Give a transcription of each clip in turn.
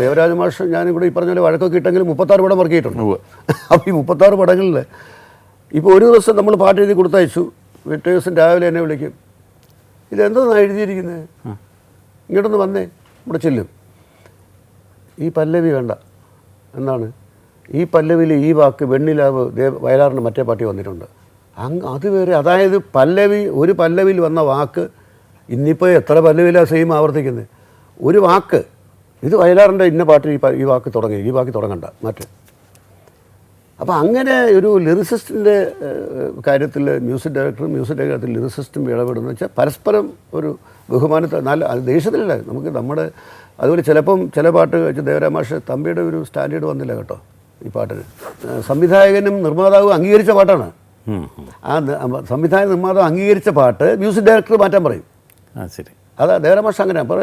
ദേവരാജ മാഷ് ഞാനിവിടെ ഈ പറഞ്ഞ പോലെ വഴക്കൊക്കെ ഇട്ടെങ്കിലും മുപ്പത്താറ് പടം ഇറക്കിയിട്ടുണ്ട്. അപ്പോൾ ഈ മുപ്പത്താറ് പടങ്ങളിൽ ഇപ്പോൾ ഒരു ദിവസം നമ്മൾ പാട്ട് എഴുതി കൊടുത്തയച്ചു. പിറ്റേ ദിവസം രാവിലെ എന്നെ വിളിക്കും. ഇതെന്താണ് എഴുതിയിരിക്കുന്നത് ഇങ്ങോട്ടൊന്ന് വന്നേ. ഇവിടെ ചെല്ലും. ഈ പല്ലവി വേണ്ട. എന്നാണ്? ഈ പല്ലവിയിൽ ഈ വാക്ക് വെണ്ണിലാവ് ദേവ വയലാറിന്റെ മറ്റേ പാട്ടി വന്നിട്ടുണ്ട്. അങ്ങ് അതുവരെ അതായത് പല്ലവി ഒരു പല്ലവിയിൽ വന്ന വാക്ക് ഇന്നിപ്പോൾ എത്ര പല്ലവിയിലാണ് സെയിം ആവർത്തിക്കുന്നത് ഒരു വാക്ക് ഇത് വയലാറിന്റെ ഇന്ന പാട്ടിൽ ഈ ഈ വാക്ക് തുടങ്ങി. ഈ വാക്ക് തുടങ്ങണ്ട. മറ്റ്. അപ്പോൾ അങ്ങനെ ഒരു ലിറിസിസ്റ്റിന്റെ കാര്യത്തിൽ മ്യൂസിക് ഡയറക്ടറും മ്യൂസിക് ഡയറക്ടർ ലിറിസിസ്റ്റും ഇടപെടുന്നു വെച്ചാൽ പരസ്പരം ഒരു ബഹുമാനത്തെ നല്ല അത് ദേഷ്യത്തിലല്ല. നമുക്ക് നമ്മുടെ അതുപോലെ ചിലപ്പം ചില പാട്ട് വെച്ച് ദേവരാമാഷ് തമ്പിയുടെ ഒരു സ്റ്റാൻഡേർഡ് വന്നില്ല കേട്ടോ ഈ പാട്ടിന്. സംവിധായകനും നിർമ്മാതാവും അംഗീകരിച്ച പാട്ടാണ്. ആ സംവിധായക നിർമ്മാതാവ് അംഗീകരിച്ച പാട്ട് മ്യൂസിക് ഡയറക്ടർ മാറ്റാൻ പറയും. ആ ശരി. അതാ ദേവരാജ മാഷ് അങ്ങനെ അപ്പോൾ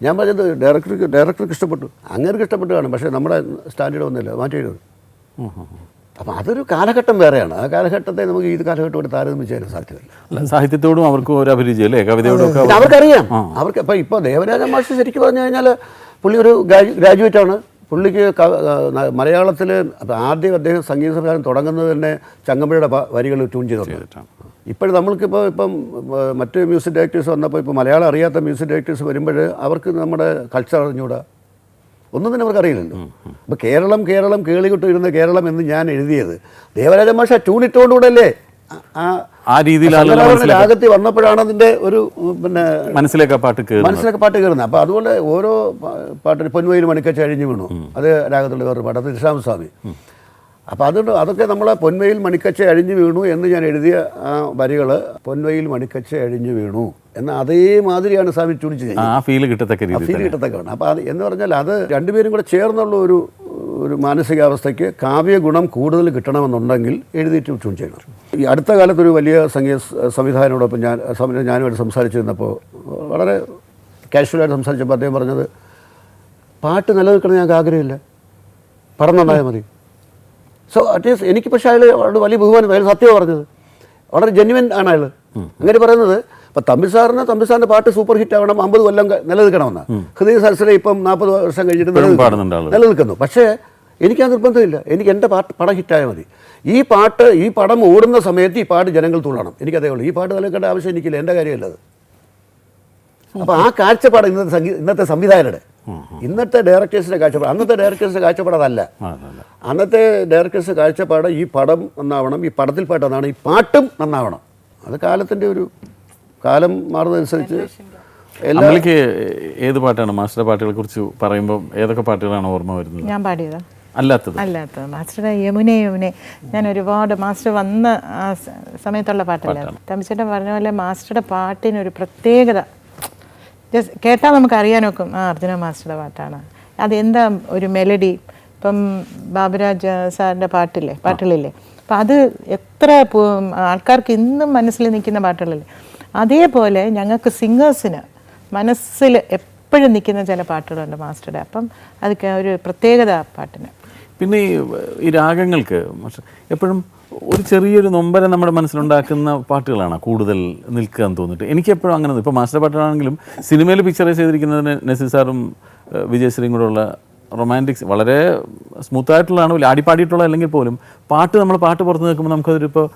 ഞാൻ പറഞ്ഞത് ഡയറക്ടർക്ക് ഡയറക്ടർക്ക് ഇഷ്ടപ്പെട്ടു. അങ്ങനെ ഇഷ്ടപ്പെട്ടു കാണും പക്ഷേ നമ്മുടെ സ്റ്റാൻഡേർഡ് ഒന്നുമില്ല മാറ്റി എഴുതും ഉം, ഉം, ഉം. അപ്പം അതൊരു കാലഘട്ടം വേറെയാണ്. ആ കാലഘട്ടത്തെ നമുക്ക് ഈ കാലഘട്ടത്തോട് താരതമ്യം ചെയ്യാൻ സാധ്യമല്ല അല്ല സാഹിത്യത്തോടും അവർക്ക് ഒരു അഭിരുചി അല്ലേ? കവിതയോടും അവർക്കറിയാം. അവർക്ക് ഇപ്പം ഇപ്പോൾ ദേവരാജ മാഷ് ശരിക്കും പറഞ്ഞു കഴിഞ്ഞാൽ പുള്ളി ഒരു ഗ്രാജുവേറ്റ് ആണ് പുള്ളിക്ക് മലയാളത്തിൽ ആദ്യം അദ്ദേഹം സംഗീത സംവിധാനം തുടങ്ങുന്നത് തന്നെ ചങ്ങമ്പുഴയുടെ വരികൾ ട്യൂൺ ചെയ്തിട്ടുണ്ട്. ഇപ്പോൾ ഇപ്പോഴും നമ്മൾക്കിപ്പോൾ ഇപ്പം മറ്റ് മ്യൂസിക് ഡയറക്ടേഴ്സ് വന്നപ്പോൾ ഇപ്പോൾ മലയാളം അറിയാത്ത മ്യൂസിക് ഡയറക്ടേഴ്സ് വരുമ്പോൾ അവർക്ക് നമ്മുടെ കൾച്ചർ അറിഞ്ഞൂടാ ഒന്നും തന്നെ അവർക്ക് അറിയില്ലല്ലോ. അപ്പോൾ കേരളം കേരളം കേളികൊട്ടിരുന്ന കേരളം എന്ന് ഞാൻ എഴുതിയത്. ദേവരാജ മാഷ ട്യൂൺ ഇട്ടുകൊണ്ടുകൂടല്ലേ ആ- സംഗീതാഭരണ രാഗത്തിൽ വന്നപ്പോഴാണ് അതിന്റെ ഒരു പിന്നെ മനസ്സിലേക്ക് പാട്ട് മനസ്സിലേക്ക് പാട്ട് കയറുന്നത് അപ്പോൾ അതുപോലെ ഓരോ പാട്ടിന് പൊൻവയിൽ മണിക്കച്ച അഴിഞ്ഞു വീണു. അത് രാഗത്തുള്ള വേറൊരു പാട്ട് അത് കൃഷ്ണസ്വാമി അപ്പോൾ അതുകൊണ്ട് അതൊക്കെ നമ്മളെ പൊൻവയിൽ മണിക്കച്ച അഴിഞ്ഞു വീണു എന്ന് ഞാൻ എഴുതിയ ആ വരികൾ പൊൻവയിൽ മണിക്കച്ച അഴിഞ്ഞു വീണു എന്ന അതേമാതിരിയാണ് സ്വാമി ചുണിച്ച് ആ ഫീൽ കിട്ടത്തക്ക ഫീൽ കിട്ടത്തക്കാണ് അപ്പോൾ അത് എന്ന് പറഞ്ഞാൽ അത് രണ്ടുപേരും കൂടെ ചേർന്നുള്ള ഒരു ഒരു മാനസികാവസ്ഥയ്ക്ക് കാവ്യ ഗുണം കൂടുതൽ കിട്ടണമെന്നുണ്ടെങ്കിൽ എഴുതിയിട്ട് ചൂണ്ടി ചെയ്യണം ഈ അടുത്ത കാലത്തൊരു വലിയ സംഗീത സംവിധായകനോടൊപ്പം ഞാൻ ഞാനുമായിട്ട് സംസാരിച്ചിരുന്നപ്പോൾ വളരെ കാഷ്വലായിട്ട് സംസാരിച്ചപ്പോൾ അദ്ദേഹം പറഞ്ഞത് പാട്ട് നിലനിൽക്കണം ഞങ്ങൾക്ക് ആഗ്രഹമില്ല. പടം നന്നായാൽ മതി. സോ അറ്റ്ലീസ്റ്റ് എനിക്ക് പക്ഷേ അയാൾ വളരെ വലിയ ബഹുമാനം അയാൾ സത്യമാണ് പറഞ്ഞത്. വളരെ ജെന്യുവൻ ആണ് അയാൾ. അങ്ങനെ പറയുന്നത് ഇപ്പം തമ്പി സാറിന് തമ്പി സാറിന്റെ പാട്ട് സൂപ്പർ ഹിറ്റ് ആവണം അമ്പത് കൊല്ലം നിലനിൽക്കണമെന്ന് ഹൃദയ സരസര ഇപ്പം നാൽപ്പത് വർഷം കഴിഞ്ഞിട്ട് നിലനിൽക്കുന്നു. പക്ഷേ എനിക്ക് ആ നിർബന്ധമില്ല. എനിക്ക് എന്റെ പാട്ട് പടം ഹിറ്റായാൽ മതി. ഈ പാട്ട് ഈ പടം ഓടുന്ന സമയത്ത് ഈ പാട്ട് ജനങ്ങൾ തുള്ളണം. എനിക്കതേ ഉള്ളൂ. ഈ പാട്ട് നിലനിൽക്കേണ്ട ആവശ്യം എനിക്കില്ല. എന്റെ കാര്യമല്ല അത്. അപ്പോൾ ആ കാഴ്ചപ്പാട് ഇന്നത്തെ സംഗീത ഇന്നത്തെ സംവിധായകരുടെ. ഇന്നത്തെ ഡയറക്ടേഴ്സിന്റെ കാഴ്ചപ്പാട് അന്നത്തെ ഡയറക്ടേഴ്സിന്റെ കാഴ്ചപ്പാട് അതല്ല. ആ, അതല്ല. അന്നത്തെ ഡയറക്ടേഴ്സ് കാഴ്ചപ്പാട് ഈ പടം നന്നാവണം ഈ പടത്തിൽ പാട്ട് നന്നാവണം ഈ പാട്ടും നന്നാവണം. അത് കാലത്തിന്റെ ഒരു കാലം മാറുന്നതനുസരിച്ച് എല്ലാ ഏത് പാട്ടാണ്? മാസ്റ്റർ പാട്ടുകളെ കുറിച്ച് പറയുമ്പോൾ ഏതൊക്കെ പാട്ടുകളാണ് ഓർമ്മ വരുന്നത്? ഞാൻ പാടിയതാ. അല്ലാത്തത്. അല്ലാത്തത്. മാസ്റ്റർ യമുനെ യമുനെ. ഞാൻ ഒരുപാട് മാസ്റ്റർ വന്ന ആ സമയത്തുള്ള പാട്ടല്ല? തമിച്ചേട്ടൻ പറഞ്ഞ പോലെ മാസ്റ്ററുടെ പാട്ടിനൊരു പ്രത്യേകത. ജസ്റ്റ് കേട്ടാൽ നമുക്ക് അറിയാൻ നോക്കും ആ അർജുന മാസ്റ്ററുടെ പാട്ടാണ്. അതെന്താ ഒരു മെലഡി? ഇപ്പം ബാബുരാജ് സാറിന്റെ പാട്ടില്ലേ പാട്ടുകളില്ലേ? അപ്പം അത് എത്ര ആൾക്കാർക്ക് ഇന്നും മനസ്സിൽ നിൽക്കുന്ന പാട്ടുകളല്ലേ? അതേപോലെ ഞങ്ങൾക്ക് സിംഗേഴ്സിന് മനസ്സിൽ എപ്പോഴും നിൽക്കുന്ന ചില പാട്ടുകളുണ്ട് മാസ്റ്ററുടെ. അപ്പം അതൊക്കെ ഒരു പ്രത്യേകത പാട്ടിന്. പിന്നെ ഈ രാഗങ്ങൾക്ക് എപ്പോഴും ഒരു ചെറിയൊരു നൊമ്പര നമ്മുടെ മനസ്സിലുണ്ടാക്കുന്ന പാട്ടുകളാണ് കൂടുതൽ നിൽക്കുക എന്ന് തോന്നിയിട്ട് എനിക്കെപ്പോഴും അങ്ങനെ ഇപ്പോൾ മാസ്റ്റർ പാട്ടാണെങ്കിലും സിനിമയിൽ പിക്ചറൈസ് ചെയ്തിരിക്കുന്നതിന് നസീർ സാറും വിജയശ്രീയും കൂടെ ഉള്ള റൊമാന്റിക്സ് വളരെ സ്മൂത്തായിട്ടുള്ളതാണ് ആടിപ്പാടിയിട്ടുള്ള അല്ലെങ്കിൽ പോലും പാട്ട് നമ്മൾ പാട്ട് പുറത്ത് നിൽക്കുമ്പോൾ നമുക്കതൊരു ഇപ്പോൾ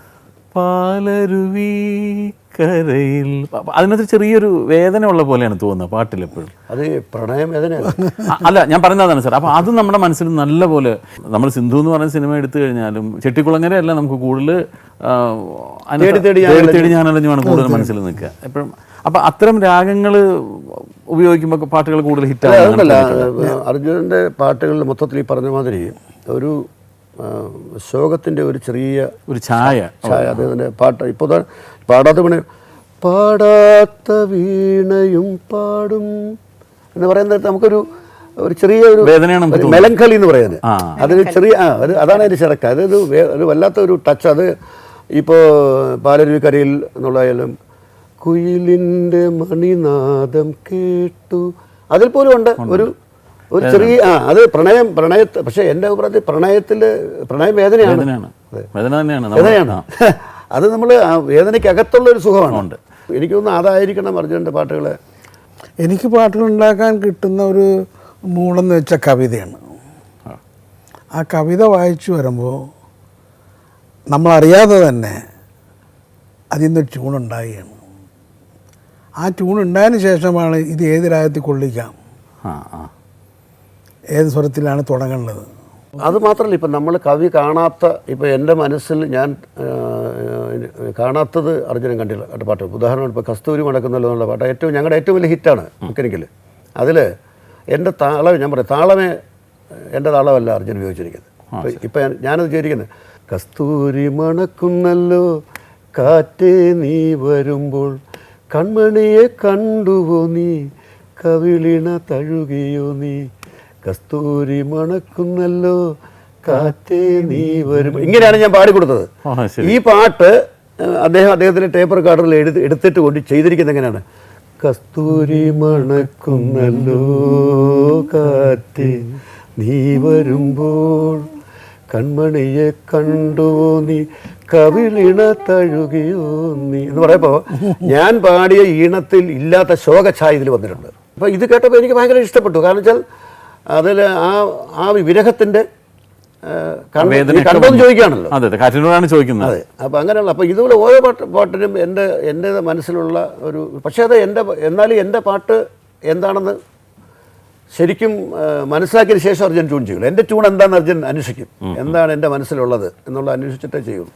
പാലരുവി കരയിൽ. അതിനകത്ത് ചെറിയൊരു വേദന ഉള്ള പോലെയാണ് തോന്നുന്നത് പാട്ടിൽ എപ്പോഴും. അത് പ്രണയം വേദനയല്ല അല്ല ഞാൻ പറയുന്നതാണ് സാർ. അപ്പോൾ അത് നമ്മുടെ മനസ്സിൽ നല്ല പോലെ നമ്മൾ സിന്ധു എന്ന് പറയുന്ന സിനിമ എടുത്തു കഴിഞ്ഞാലും ചെട്ടിക്കുളങ്ങര അല്ല നമുക്ക് കൂടുതൽ തേടി തേടി തേടി കൂടുതൽ മനസ്സിൽ നിൽക്കുക. എപ്പോഴും അപ്പം അത്തരം രാഗങ്ങൾ ഉപയോഗിക്കുമ്പോൾ പാട്ടുകൾ കൂടുതൽ ഹിറ്റ് അതല്ല അർജുനന്റെ പാട്ടുകളിൽ മൊത്തത്തിൽ ഈ പറഞ്ഞ മാതിരി ഒരു ശോകത്തിന്റെ ഒരു ചെറിയ ഒരു ഛായ. ഛായ അദ്ദേഹത്തിന്റെ പാട്ട്. ഇപ്പോൾ പാടാത്ത വീണ പാടാത്ത വീണയും പാടും എന്ന് പറയുന്നത് നമുക്കൊരു ഒരു ചെറിയ ഒരു മെലങ്കളി എന്ന് പറയുന്നത്. അതൊരു ചെറിയ ആ അത് അതാണ് അതിന്റെ ചിറക്ക. അതൊരു ഒരു വല്ലാത്ത ഒരു ടച്ച് അത് ഇപ്പോൾ പാലരുവിക്കരയിൽ എന്നുള്ളതായാലും കുയിലിന്റെ മണിനാദം കേട്ടു. അതിൽ പോലും ഉണ്ട്. ഒരു ഒരു ചെറിയ ആ അത് പ്രണയം പ്രണയ പക്ഷേ എന്റെ അഭിപ്രായത്തിൽ പ്രണയത്തിൽ പ്രണയം വേദനയാണ്. വേദന തന്നെയാണ് വേദനയാണ്. അത് നമ്മൾ ആ വേദനയ്ക്കകത്തുള്ള ഒരു സുഖമാണ്. എനിക്ക് തോന്നുന്നു അതായിരിക്കണം അർജുനന്റെ പാട്ടുകൾ എനിക്ക് പാട്ടുകൾ ഉണ്ടാക്കാൻ കിട്ടുന്ന ഒരു മൂളെന്ന് വെച്ച കവിതയാണ്. ആ. കവിത വായിച്ചു വരുമ്പോൾ നമ്മളറിയാതെ തന്നെ അതിൽ നിന്ന് ട്യൂൺ ഉണ്ടായിയാണ് ആ ട്യൂൺ ഉണ്ടായതിന് ശേഷമാണ് ഇത് ഏത് രാജ്യത്തിൽ കൊള്ളിക്കാം? ആ ആ. ഏത് സ്വരത്തിലാണ് തുടങ്ങേണ്ടത് അത് മാത്രമല്ല ഇപ്പം നമ്മൾ കവി കാണാത്ത ഇപ്പം എന്റെ മനസ്സിൽ ഞാൻ കാണാത്തത് അർജുനൻ കണ്ടില്ല കേട്ട പാട്ട്. ഉദാഹരണം ഇപ്പോൾ കസ്തൂരി മടക്കുന്നല്ലോ എന്നുള്ള പാട്ട് ഏറ്റവും ഞങ്ങളുടെ ഏറ്റവും വലിയ ഹിറ്റാണ് മെക്കാനിക്കൽ അതിൽ എന്റെ താളം ഞാൻ പറയാം താളമേ എന്റെ താളമല്ല അർജുൻ ഉപയോഗിച്ചിരിക്കുന്നത്. ഇപ്പം ഇപ്പം ഞാനത് വിചാരിക്കുന്നത് കസ്തൂരി മണക്കുന്നല്ലോ കാറ്റേ നീ വരുമ്പോൾ കൺമണിയെ കണ്ടുവോ നീ കവിളിണ തഴുകിയോ നീ കസ്തൂരി മണക്കുന്നല്ലോ കാറ്റേ നീ വരും ഇങ്ങനെയാണ് ഞാൻ പാടിക്കൊടുത്തത്. കൊടുത്തത് ഈ പാട്ട് അദ്ദേഹം അദ്ദേഹത്തിന്റെ ടേപ്പർ കാർഡിൽ എഴുതി എടുത്തിട്ട് കൊണ്ട് ചെയ്തിരിക്കുന്നത് എങ്ങനെയാണ്? കസ്തൂരി മണക്കുന്നല്ലോ കാറ്റ് നീ വരുമ്പോൾ കൺമണിയെ കണ്ടോ നീ? കവിളിണ തഴുകിയോ നീ? എന്ന് പറയുമ്പോൾ ഞാൻ പാടിയ ഈണത്തിൽ ഇല്ലാത്ത ശോകഛായ ഇതിൽ വന്നിട്ടുണ്ട്. അപ്പോൾ ഇത് കേട്ടപ്പോൾ എനിക്ക് ഭയങ്കര ഇഷ്ടപ്പെട്ടു. കാരണം വെച്ചാൽ അതിൽ ആ ആ വിരഹത്തിന്റെ കണ്ടോന്ന്. ചോദിക്കുകയാണല്ലോ. അതെ കാറ്റിനോടാണ് ചോദിക്കുന്നത്. അതെ. അപ്പോൾ അങ്ങനെയുള്ള അപ്പോൾ ഇതുപോലെ ഓരോ പാട്ട് പാട്ടിനും എന്റെ എന്റെ മനസ്സിലുള്ള ഒരു പക്ഷേ അത് എന്റെ എന്നാലും എന്റെ പാട്ട് എന്താണെന്ന് ശരിക്കും മനസ്സിലാക്കിയ മനസ്സിലാക്കിയതിന് ശേഷം അർജുൻ ട്യൂൺ ചെയ്യുള്ളൂ. എന്റെ ട്യൂൺ എന്താണെന്ന് അർജുൻ അന്വേഷിക്കും. എന്താണ് എന്റെ മനസ്സിലുള്ളത് എന്നുള്ളത് അന്വേഷിച്ചിട്ടേ ചെയ്യുള്ളൂ.